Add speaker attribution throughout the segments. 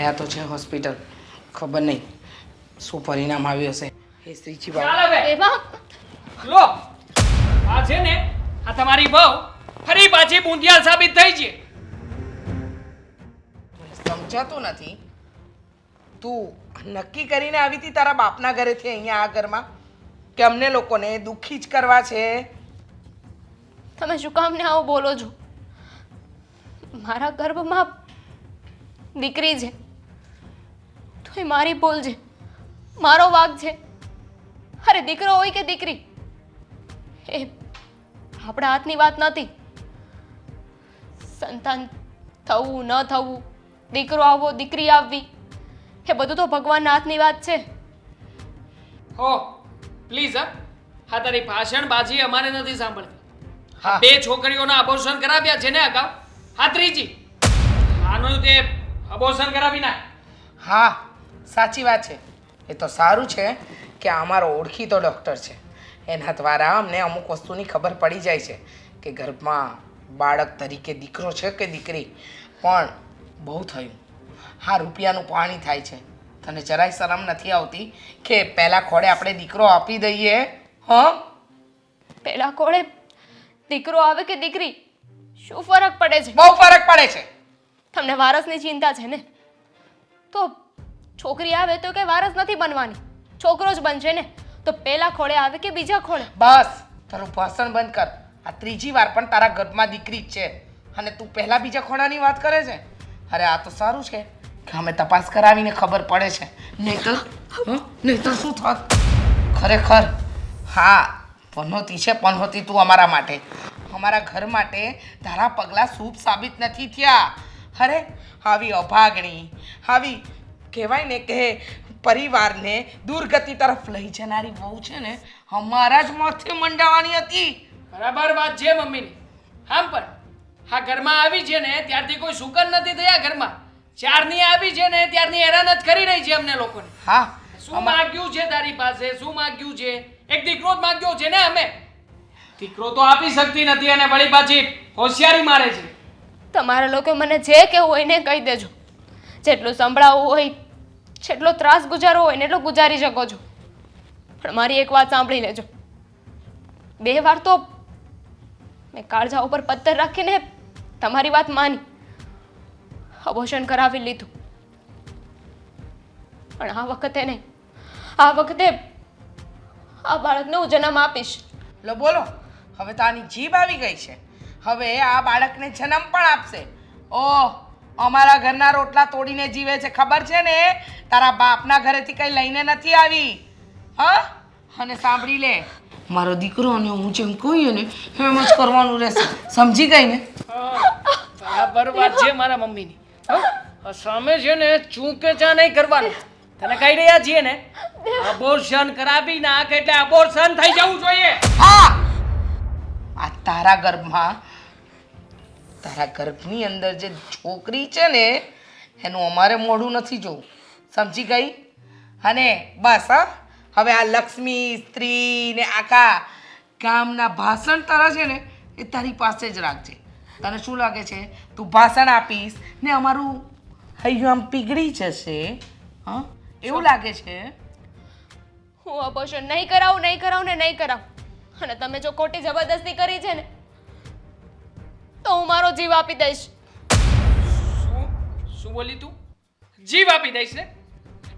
Speaker 1: ગયા તો છે હોસ્પિટલ. ખબર નહીં શું પરિણામ આવ્યું હશે. એ શ્રીજી
Speaker 2: ચાલ હવે
Speaker 3: એમાં
Speaker 2: લો. આ છે ને આ તમારી બહુ ફરી પાછી બુંદિયાલ સાબિત થઈ છે.
Speaker 1: સમજાતું નથી. તું નક્કી કરીને આવી હતી તારા બાપના ઘરેથી અહીંયા આ ઘરમાં? કે અમને લોકોને દુઃખી જ કરવા છે?
Speaker 3: તમે શું કામ ને આવું બોલો છો? મારા ગર્ભમાં દીકરી છે. એ મારી ભૂલ છે. મારો વાગ છે. અરે દીકરો હોય કે દીકરી? એ આપણા હાથની વાત નથી સંતાન થવું ન થવું દીકરો આવવો દીકરી આવવી એ બધું તો ભગવાનના હાથની વાત છે.
Speaker 2: હો પ્લીઝ હા. હા તારી ભાષણ બાજી અમારે નથી સાંભળતી.
Speaker 1: હા.
Speaker 2: બે છોકરીઓના અબોર્શન કરાવ્યા છે ને અગાઉ? હા ત્રીજી. આનું તે અબોર્શન કરાવી નાખ.
Speaker 1: હા. સાચી વાત છે. એ તો સારું છે કે અમારો ઓળખીતો ડૉક્ટર છે. એના દ્વારા અમને અમુક વસ્તુની ખબર પડી જાય છે કે ગર્ભમાં બાળક તરીકે દીકરો છે કે દીકરી? પણ બહુ થયું. હા રૂપિયાનું પાણી થાય છે. તને જરાય શરમ નથી આવતી કે પહેલાં ખોળે આપણે દીકરો આપી દઈએ? હં?
Speaker 3: પહેલા ખોળે દીકરો આવે કે દીકરી? શું ફરક પડે છે?
Speaker 1: બહુ ફરક પડે છે.
Speaker 3: તમને વારસની ચિંતા છે ને? તો છોકરી આવે તો કે વારસ નથી બનવાની. છોકરો જ બનશે ને? તો પેલા ખોળે આવે કે બીજા ખોળે?
Speaker 1: બસ, તારું ભાષણ બંધ કર. આ ત્રીજી વાર પણ તારા ગર્ભમાં દીકરી જ છે. અને તું પહેલા બીજા ખોળાની વાત કરે છે? અરે, આ તો સારું છે. કે અમે તપાસ કરાવીને ખબર પડે છે. નહીં તો? નહીં તો શું થાત? ખરેખર, હા, પનોતી છે, પનોતી તું અમારા માટે. અમારા ઘર માટે તારા પગલાં શુભ સાબિત નથી થયા. અરે, આવી અભાગણી, આવી કહેવાય ને કે પરિવારને દુર્ગતિ તરફ લઈ જનારી બહુ છે ને અમારા જ માથે મંડાવાની હતી.
Speaker 2: બરાબર વાત છે મમ્મીની. આમ પણ હા ઘરમાં આવી છે ને ત્યારથી કોઈ સુકન નથી થયા ઘરમાં. ચારની આવી છે ને ત્યારની હેરાન જ કરી રહી છે અમને લોકોને.
Speaker 1: હા.
Speaker 2: શું માગ્યું છે તારી પાસે? શું માગ્યું છે? એક દીકરો જ માગ્યો છે ને અમે? દીકરો તો આપી શકતી નથી અને વળી પાછી હોશિયારી મારે છે.
Speaker 3: તમારા લોકો મને જે કહેવું હોય ને કહી દેજો. જેટલું સંભળાવવું હોય જેટલો ત્રાસ ગુજારવો હોય ને એટલો ગુજારી શકો છો. પણ મારી એક વાત સાંભળી લેજો. બે વાર તો મેં કાળજા ઉપર પથ્થર રાખીને તમારી વાત માની. અબોશન કરાવી લીધું. પણ આ વખતે નહીં. આ વખતે આ બાળકને હું જન્મ આપીશ.
Speaker 1: લો, બોલો. હવે તો આની જીભ આવી ગઈ છે. હવે આ બાળકને જન્મ પણ આપશે. ઓહ અમારા ઘરના રોટલા તોડીને જીવે છે. ખબર છે ને? તારા બાપના ઘરેથી કઈ લઈને નથી આવી. હા? અને સાંભળી લે. મારો દીકરો અને હું જેમ કહીએ ને એમ જ કરવાનું રહેશે. સમજી ગઈ ને?
Speaker 2: બરાબર વાત છે મારા મમ્મીની. સામે છે ને ચૂકે ચા નહીં કરવાનું. તને કહી રહ્યા છીએ ને? અબોર્શન કરાવી નાખ એટલે અબોર્શન થઈ જવું જોઈએ.
Speaker 1: હા! આ તારા ગર્ભમાં તારા ગર્ભની અંદર જે છોકરી છે ને એનું અમારે મોઢું નથી જોવું. સમજી ગઈ? અને બસ હા. હવે આ લક્ષ્મી સ્ત્રી ને આખા ગામના ભાષણ તારા છે ને એ તારી પાસે જ રાખજે. તને શું લાગે છે? તું ભાષણ આપીશ ને અમારું હૈયું આમ પીગળી જશે હા? એવું લાગે છે?
Speaker 3: હું અપોષણ નહીં કરાવું નહીં કરાવું ને નહીં કરાવું. અને તમે જો ખોટી જબરદસ્તી કરી છે ને તો હું મારો જીવ આપી દઈશ.
Speaker 2: શું? શું બોલી તું? જીવ આપી દઈશ ને?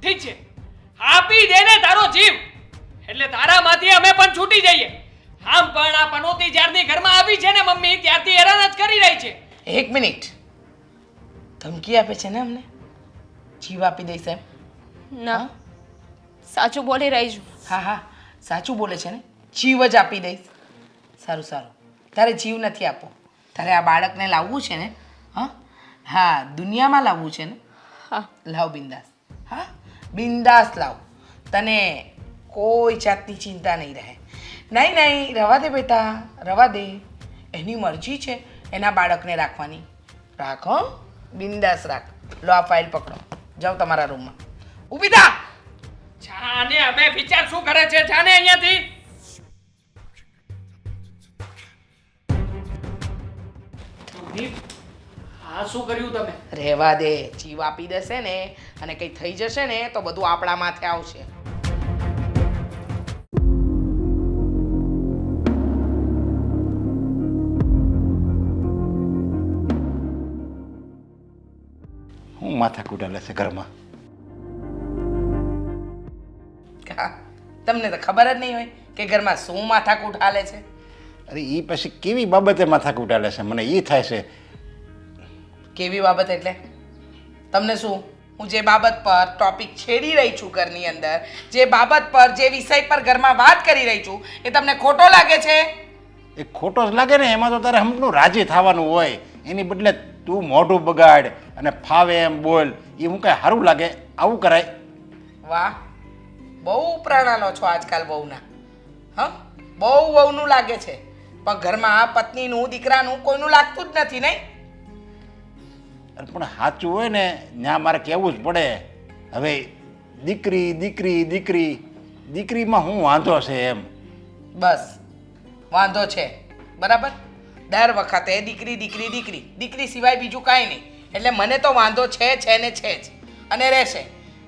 Speaker 2: ઠીક છે. આપી દે ને તારો જીવ. એટલે તારામાંથી અમે પણ છૂટી જઈએ. આમ પણ આ પનોતી જ્યારની ઘરમાં આવી છે ને મમ્મી ત્યારથી હેરાન જ કરી રહી છે.
Speaker 1: એક મિનિટ. ધમકી આપે છે ને અમને? જીવ આપી દઈશ એમ?
Speaker 3: ના. સાચું બોલી રહી છું.
Speaker 1: હા હા. સાચું બોલે છે ને? જીવ જ આપી દઈશ. સારું સારું. તારે જીવ નથી આપવો. તારે આ બાળકને લાવવું છે ને હા? હા દુનિયામાં લાવવું છે ને?
Speaker 3: હા.
Speaker 1: લાવ બિંદાસ. હા? બિંદાસ લાવ. તને કોઈ જાતની ચિંતા નહીં રહે. નહીં નહીં રવા દે બેટા રવા દે. એની મરજી છે એના બાળકને રાખવાની. રાખ હો? બિંદાસ રાખ. લો આ ફાઇલ પકડો. જાઓ તમારા રૂમમાં. ઊભી થા!
Speaker 2: જાને હવે વિચાર શું કરે છે? જાને અહીંયાથી. મમ્મી, આ શું કર્યું તમે?
Speaker 1: રહેવા દે જીવ આપી દેશે ને અને કંઈ થઈ જશે ને તો બધું આપણા માથે આવશે.
Speaker 4: હું માથા કૂટાલે છે ઘરમાં?
Speaker 1: હા તમને તો ખબર જ નહીં હોય કે ઘરમાં શું માથાકૂટ હાલે છે.
Speaker 4: અરે એ પછી કેવી બાબતે માથા કૂટાલે છે? મને એ થાય છે.
Speaker 1: કેવી બાબત એટલે? તમને શું? હું જે બાબત પર ટોપિક છેડી રહી છું ઘરની અંદર જે બાબત પર જે વિષય પર ઘરમાં વાત કરી રહી છું એ તમને ખોટો લાગે છે?
Speaker 4: એ ખોટો જ લાગે ને એમાં તો તારે હમણું રાજી થવાનું હોય. એની બદલે તું મોઢું બગાડ અને ફાવે એમ બોલ. એ હું કાંઈ સારું લાગે? આવું કરાય.
Speaker 1: વાહ. બહુ પ્રણાલો છો આજકાલ બહુના હા? બહુ બહુનું લાગે છે. પણ ઘરમાં આ પત્નીનું દીકરાનું કોઈનું લાગતું જ નથી નહીં?
Speaker 4: અરે પણ સાચું હોય ને ત્યાં મારે કહેવું જ પડે. હવે દીકરી દીકરી દીકરી દીકરીમાં હું વાંધો છે એમ?
Speaker 1: બસ વાંધો છે. બરાબર? દર વખતે દીકરી દીકરી દીકરી. દીકરી સિવાય બીજું કાંઈ નહીં. એટલે મને તો વાંધો છે છે ને છે જ. અને રહેશે.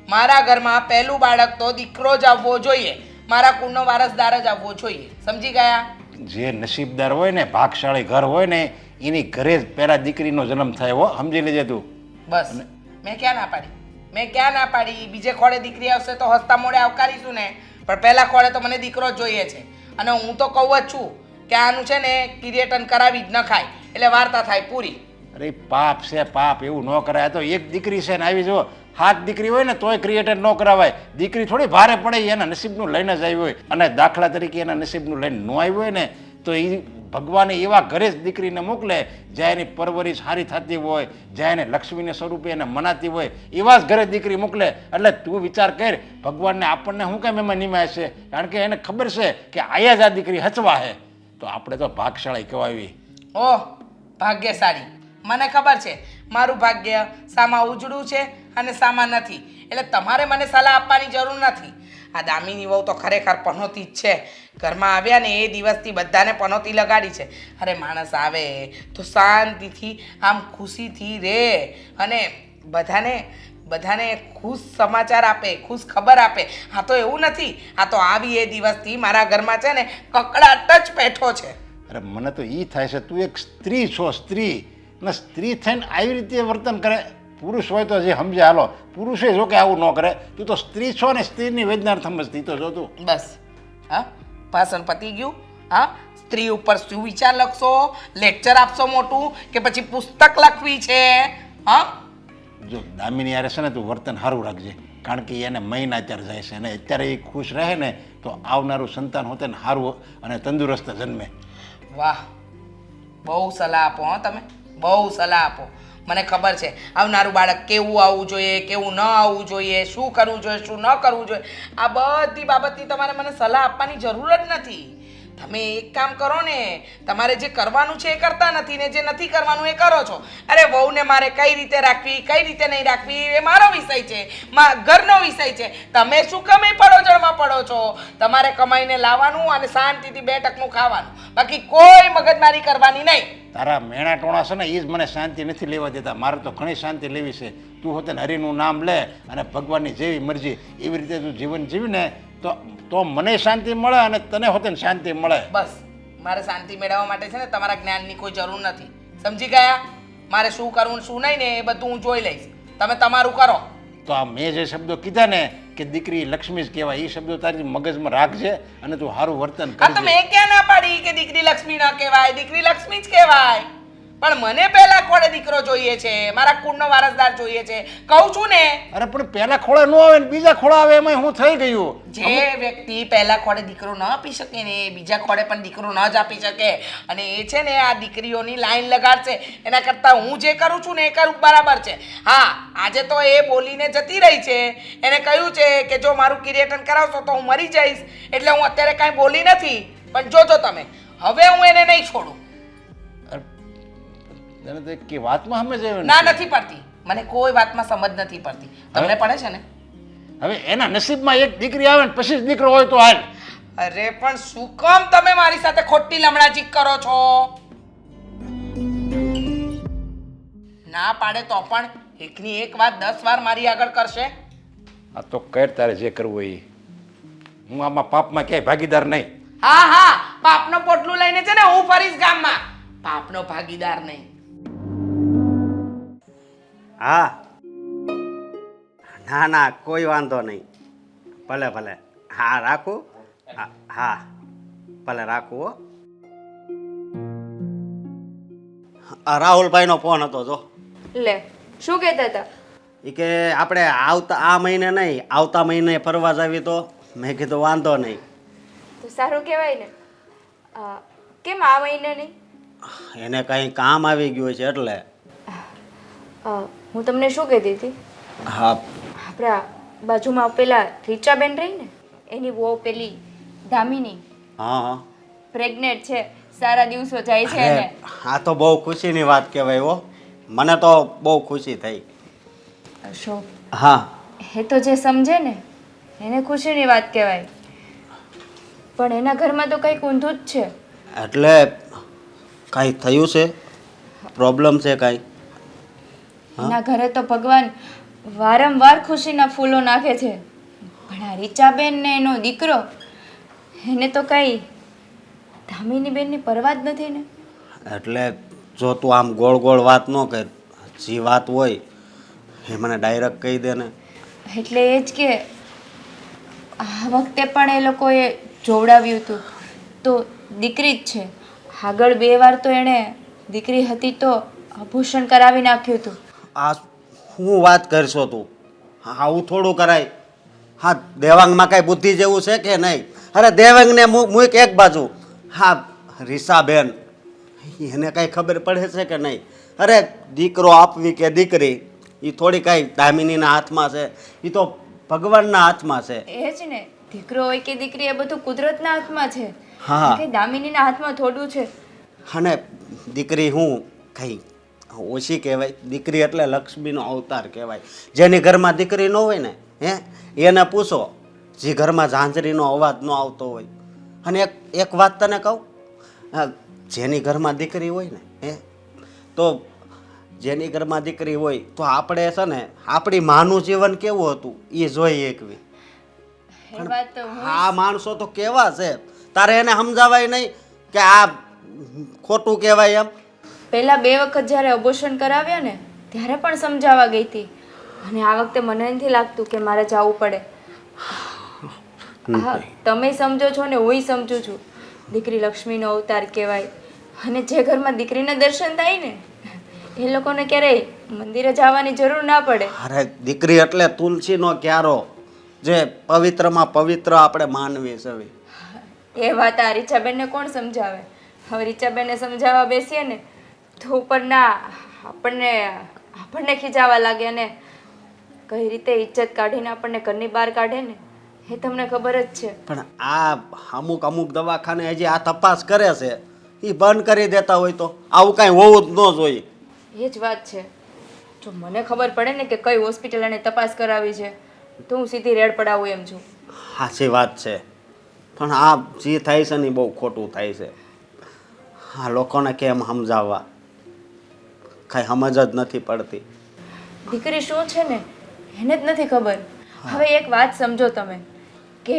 Speaker 1: મારા ઘરમાં પહેલું બાળક તો દીકરો જ આવવો જોઈએ. મારા કુળનો વારસદાર જ આવવો જોઈએ. સમજી ગયા?
Speaker 4: જે નસીબદાર હોય ને ભાગશાળી ઘર હોય ને એની ઘરે જ પહેલા દીકરીનો જન્મ થાય હો સમજી લેજે તું.
Speaker 1: બસ. મેં ક્યાં ના પાડી? મેં ક્યાં ના પાડી? બીજે ખોળે દીકરી આવશે તો હસતા મોડે આવકારીશું ને. પણ પહેલા ખોળે તો મને દીકરો જોઈએ છે. અને હું તો કહું જ છું કે આનું છે ને કિરીટન કરાવી જ ન ખાય. એટલે વાર્તા થાય પૂરી.
Speaker 4: અરે પાપ છે પાપ. એવું ન કરાય. તો એક દીકરી છે ને આવી જો. હાથ દીકરી હોય ને તોય ક્રિએટર ન કરાવાય. દીકરી થોડી ભારે પડે, એના નસીબનું લઈને જ આવી હોય. અને દાખલા તરીકે એના નસીબનું લઈને ન આવ્યું હોય ને, તો એ ભગવાને એવા ઘરે જ દીકરીને મોકલે, જ્યાં એની પરવરિશ સારી થતી હોય, જ્યાં એને લક્ષ્મીને સ્વરૂપે એને મનાતી હોય, એવા જ ઘરે દીકરી મોકલે. એટલે તું વિચાર કર, ભગવાનને આપણને શું કેમ એમાં નિમાય છે? કારણ કે એને ખબર છે કે આયા જ આ દીકરી હચવા છે તો આપણે તો ભાગશાળી કહેવાવી
Speaker 1: ઓહ, ભાગ્યશાળી. મને ખબર છે. મારું ભાગ્ય સામા ઉજળું છે અને સામા નથી. એટલે તમારે મને સલાહ આપવાની જરૂર નથી. આ દામિની વહુ તો ખરેખર પનોતી જ છે. ઘરમાં આવ્યા ને એ દિવસથી બધાને પનોતી લગાડી છે. અરે માણસ આવે તો શાંતિથી, આમ ખુશીથી રહે અને બધાને બધાને ખુશ સમાચાર આપે, ખુશ ખબર આપે. આ તો એવું નથી. આ તો આવી એ દિવસથી મારા ઘરમાં છે ને કકડાટ જ પેઠો છે.
Speaker 4: અરે મને તો એ થાય છે તું એક સ્ત્રી છો, સ્ત્રી. ને સ્ત્રી થઈને આવી રીતે વર્તન કરે પુરુષ હોય તો જે સમજે હાલો પુરુષે જો કે આવું ન કરે તું તો સ્ત્રી છો ને સ્ત્રીની વેદના સમજતી તો જો તું.
Speaker 1: બસ. હા? ભાષણ પતી ગયું. હા? સ્ત્રી ઉપર શું વિચાર લખશો લેક્ચર આપશો મોટું કે પછી પુસ્તક લખવી છે? હા?
Speaker 4: જો દામિની યારે છે ને તું વર્તન સારું રાખજે કારણ કે એને મહિના અત્યારે જાય છે અને અત્યારે એ ખુશ રહે ને તો આવનારું સંતાન હોતે ને સારું અને તંદુરસ્ત જન્મે.
Speaker 1: વાહ. બહુ સલાહ આપો હા તમે. બહુ સલાહ આપો. મને ખબર છે, આવનારું બાળક કેવું આવવું જોઈએ, કેવું ન આવવું જોઈએ, શું કરવું જોઈએ, શું ન કરવું જોઈએ, આ બધી બાબતની તમારે મને સલાહ આપવાની જરૂર જ નથી. તમે એક કામ કરો ને, તમારે જે કરવાનું છે એ કરતા નથી ને જે નથી કરવાનું એ કરો છો. અરે વહુને મારે કઈ રીતે રાખવી, કઈ રીતે નહીં રાખવી એ મારો વિષય છે ઘરનો વિષય છે. તમે શું કમે પડોજળમાં પડો છો? તમારે કમાઈને લાવવાનું અને શાંતિથી બે ટકનું ખાવાનું. બાકી કોઈ મગજમારી કરવાની નહીં.
Speaker 4: તારા મેણા ટોણા છે ને એ જ મને શાંતિ નથી લેવા દેતા. મારે તો ઘણી શાંતિ લેવી છે. તું હોતે હરિનું નામ લે અને ભગવાનની જેવી મરજી એવી રીતે તું જીવન જીવીને તો તો મને શાંતિ મળે અને તને હોતે શાંતિ મળે.
Speaker 1: બસ મારે શાંતિ મેળવવા માટે છે ને તમારા જ્ઞાનની કોઈ જરૂર નથી. સમજી ગયા? મારે શું કરવું શું નહીં ને એ બધું હું જોઈ લઈશ. તમે તમારું કરો.
Speaker 4: તો આ મેં જે શબ્દો કીધા ને કે દીકરી લક્ષ્મી જ કહેવાય એ શબ્દો તારી મગજમાં રાખજે અને તું સારું વર્તન
Speaker 1: તો
Speaker 4: કરજે.
Speaker 1: મેં ક્યાં ના પાડી કે દીકરી લક્ષ્મી ન કહેવાય? દીકરી લક્ષ્મી જ કહેવાય. પણ મને પહેલા ખોળે દીકરો જોઈએ છે મારા કુળનો વારસદાર જોઈએ છે. કહું છું ને
Speaker 4: અરે પણ પહેલા ખોળા ન આવે ને બીજા ખોળા આવે એમાં હું થઈ ગયું?
Speaker 1: જે વ્યક્તિ પહેલા ખોળે દીકરો ન આપી શકે ને એ બીજા ખોળે પણ દીકરો ન જ આપી શકે. અને એ છે ને આ દીકરીઓની લાઈન લગાડશે. એના કરતાં હું જે કરું છું ને એ કરું બરાબર છે. હા આજે તો એ બોલીને જતી રહી છે. એને કહ્યું છે કે જો મારું કિરીટન કરાવશો તો હું મરી જઈશ. એટલે હું અત્યારે કાંઈ બોલી નથી. પણ જોજો તમે હવે હું એને નહીં છોડું.
Speaker 4: તને તો એક વાતમાં સમજ આવે
Speaker 1: ના નથી પડતી. મને કોઈ વાતમાં સમજ નથી પડતી. તમને પડે છે ને?
Speaker 4: હવે એના નસીબમાં એક દીકરી આવે ને પછી જ દીકરો હોય તો હાલ.
Speaker 1: અરે પણ શું કામ તમે મારી સાથે ખોટી લમણાજી કરો છો? ના પાડે તો પણ એકની એક વાત દસ વાર મારી આગળ કરશે.
Speaker 4: આ તો કર તારે જે કરવું એ. હું આમાં પાપમાં ક્યાંય ભાગીદાર નહીં.
Speaker 1: હા હા. પાપનો પોટલું લઈને છે ને હું ફરીશ ગામમાં. પાપનો ભાગીદાર નહીં.
Speaker 5: હા. ના ના કોઈ વાંધો નહીં. ભલે ભલે. હા રાખું? હા, ભલે રાખું હો. આ રાહુલભાઈનો ફોન હતો જો.
Speaker 6: લે શું કહેતા હતા?
Speaker 5: એ કે આપણે આવતા આ મહિને નહીં આવતા મહિને ફરવા જાવી તો મેં કીધું વાંધો નહીં.
Speaker 6: તો સારું કહેવાય ને. કેમ આ મહિને નહીં?
Speaker 5: એને કંઈ કામ આવી ગયું છે એટલે.
Speaker 6: હું તમને શું કહેતી હતી?
Speaker 5: હા.
Speaker 6: આપણા બાજુમાં પેલા રીચાબેન રહી ને એની વો પેલી દામિની.
Speaker 5: હા હા.
Speaker 6: પ્રેગ્નેન્ટ છે સારા દિવસો જાય છે એને.
Speaker 5: આ તો બહુ ખુશીની વાત કહેવાય હો. મને તો બહુ ખુશી થઈ.
Speaker 6: અશોક.
Speaker 5: હા.
Speaker 6: એ તો જે સમજે ને એને ખુશીની વાત કહેવાય. પણ એના ઘરમાં તો કંઈક ઊંધું જ છે.
Speaker 5: એટલે કાંઈ થયું છે? પ્રોબ્લેમ છે કાંઈ?
Speaker 6: એના ઘરે તો ભગવાન વારંવાર ખુશીના ફૂલો નાખે છે. પણ આ રીચાબેન ને એનો દીકરો એને તો કઈ ધામીની બેનની પરવા જ નથી ને?
Speaker 5: એટલે જો તું આમ ગોળ ગોળ વાત ન કર જે વાત હોય એ મને ડાયરેક્ટ કહી દે ને.
Speaker 6: એટલે એ જ કે આ વખતે પણ એ લોકોએ જોવડાવ્યું હતું તો દીકરી જ છે. આગળ બે વાર તો એણે દીકરી હતી તો આભૂષણ કરાવી નાખ્યું હતું
Speaker 5: આ શું વાત કરશો તું? હા આવું થોડું કરાય. હા દેવાંગમાં કાંઈ બુદ્ધિ જેવું છે કે નહીં? અરે દેવાંગને મૂક એક બાજુ. હા રીસાબેન એને કાંઈ ખબર પડે છે કે નહીં? અરે દીકરો આપવી કે દીકરી એ થોડી કાંઈ દામિનીના હાથમાં છે. એ તો ભગવાનના હાથમાં છે.
Speaker 6: એ જ ને દીકરો હોય કે દીકરી એ બધું કુદરતના હાથમાં છે.
Speaker 5: હા.
Speaker 6: દામિનીના હાથમાં થોડું છે.
Speaker 5: અને દીકરી હું કંઈ ઓછી કહેવાય? દીકરી એટલે લક્ષ્મીનો અવતાર કહેવાય. જેની ઘરમાં દીકરી ન હોય ને હે એને પૂછો જે ઘરમાં ઝાંઝરીનો અવાજ ન આવતો હોય? અને એક એક વાત તને કહું? જેની ઘરમાં દીકરી હોય ને હે તો જેની ઘરમાં દીકરી હોય તો આપણે છે ને આપણી માનું જીવન કેવું હતું? એ જોઈ એકવી. આ માણસો તો કેવા છે? તારે એને સમજાવાય નહીં કે આ ખોટું કહેવાય એમ?
Speaker 6: પહેલા બે વખત જ્યારે અબોર્શન કરાવ્યા ને ત્યારે પણ સમજાવવા ગઈ હતી. અને આ વખતે મને નથી લાગતું કે મારે જવું પડે. હા તમે સમજો છો ને હુંય સમજુ છું. દીકરી લક્ષ્મીનો અવતાર કહેવાય. અને જે ઘરમાં દીકરીના દર્શન થાય ને એ લોકોને ક્યારેય મંદિરે જવાની જરૂર ના પડે.
Speaker 5: અરે દીકરી એટલે તુલસીનો ક્યારો જે પવિત્રમાં પવિત્ર આપણે માનવી છે
Speaker 6: એ વાત આ રીચાબેનને કોણ સમજાવે? હવે રીચાબેનને સમજાવવા બેસીએ ને તો ઉપરના આપણને આપણને ખીજાવા લાગે અને કઈ રીતે ઇજ્જત કાઢીને આપણને ઘરની બહાર કાઢે ને એ તમને ખબર જ છે.
Speaker 5: પણ આ અમુક અમુક દવાખાને હજી આ તપાસ કરે છે એ બંધ કરી દેતા હોય તો આવું કાંઈ હોવું જ ન જોઈએ.
Speaker 6: એ જ વાત છે. જો મને ખબર પડે ને કે કઈ હોસ્પિટલ એને તપાસ કરાવી છે તો હું સીધી રેડ પડાવું એમ છું.
Speaker 5: સાચી વાત છે. પણ આ જે થાય છે ને બહુ ખોટું થાય છે. આ લોકોને કેમ સમજાવવા? કાંઈ સમજ જ નથી પડતી.
Speaker 6: દીકરી શું છે ને? એને જ નથી ખબર. હવે એક વાત સમજો તમે કે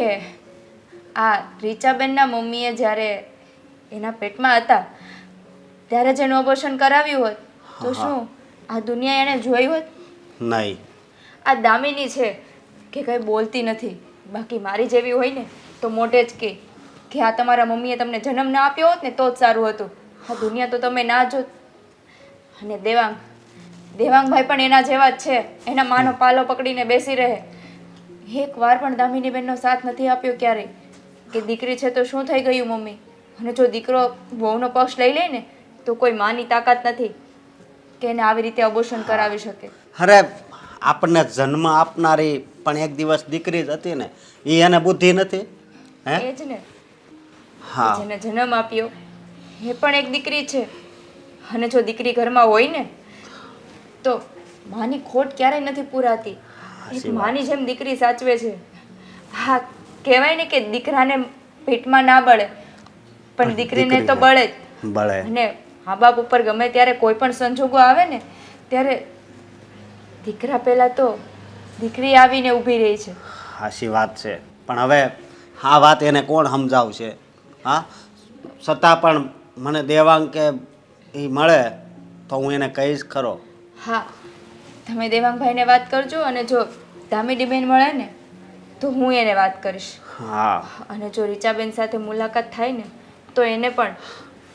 Speaker 6: આ રીચાબેનના મમ્મીએ જ્યારે એના પેટમાં હતા ત્યારે જેનું અબોર્શન કરાવ્યું હોત તો શું આ દુનિયા એણે જોઈ હોત?
Speaker 5: નહીં.
Speaker 6: આ દામિની છે કે કંઈ બોલતી નથી. બાકી મારી જેવી હોય ને તો મોટે જ કે કે આ તમારા મમ્મીએ તમને જન્મ ના આપ્યો હોત ને તો જ સારું હતું. આ દુનિયા તો તમે ના જોત. અને દેવાંગ. દેવાંગભાઈ પણ એના જેવા જ છે. એના માનો પાલો પકડીને બેસી રહે. એક વાર પણ દામિની બેનનો સાથ નથી આપ્યો ક્યારેય. કે દીકરી છે તો શું થઈ ગયું મમ્મી? અને જો દીકરો વહુનો પક્ષ લઈ લે ને તો કોઈ માની તાકાત નથી કે એને આવી રીતે અબોશન કરાવી શકે.
Speaker 5: અરે આપણને જન્મ આપનારી પણ એક દિવસ દીકરી જ હતી ને એ એને બુદ્ધિ નથી હે?
Speaker 6: એ જ ને.
Speaker 5: હા.
Speaker 6: જેને જન્મ આપ્યો એ પણ એક દીકરી છે. અને જો દીકરી ઘરમાં હોય ને તો માની ખોટ ક્યારેય નથી પૂરાતી. એક માની જેમ દીકરી સાચવે છે. હા કહેવાય ને કે દીકરાને પેટમાં ના બળે પણ દીકરીને તો બળે જ.
Speaker 5: બળે.
Speaker 6: અને મા બાપ ઉપર ગમે ત્યારે કોઈ પણ સંજોગો આવે ને ત્યારે દીકરા પહેલાં તો દીકરી આવીને ઊભી રહી છે.
Speaker 5: હાશી વાત છે. પણ હવે આ વાત એને કોણ સમજાવશે? હા? છતાં પણ મને દેવાંગ કે એ મળે તો હું એને કહીશ ખરો.
Speaker 6: હા તમે દેવાંગભાઈને વાત કરજો અને જો દામિનીબેન મળે ને તો હું એને વાત કરીશ.
Speaker 5: હા.
Speaker 6: અને જો રીચાબેન સાથે મુલાકાત થાય ને તો એને પણ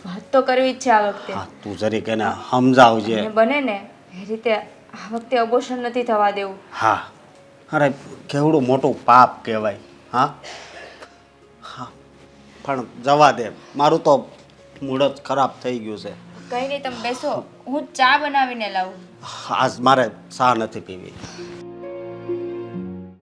Speaker 6: વાત તો કરવી જ છે આ વખતે.
Speaker 5: હા તું જરીક એને સમજાવજે.
Speaker 6: અને બને ને એ રીતે આ વખતે અબોશન નથી થવા દેવું.
Speaker 5: હા. અરે કેવડું મોટું પાપ કહેવાય. હા? હા. પણ જવા દે. મારું તો મૂડ જ ખરાબ થઈ ગયું છે.
Speaker 6: કંઈ નહીં તમે બેસો. હું ચા બનાવીને લાવું.
Speaker 5: આજ મારે ચા નથી પીવી.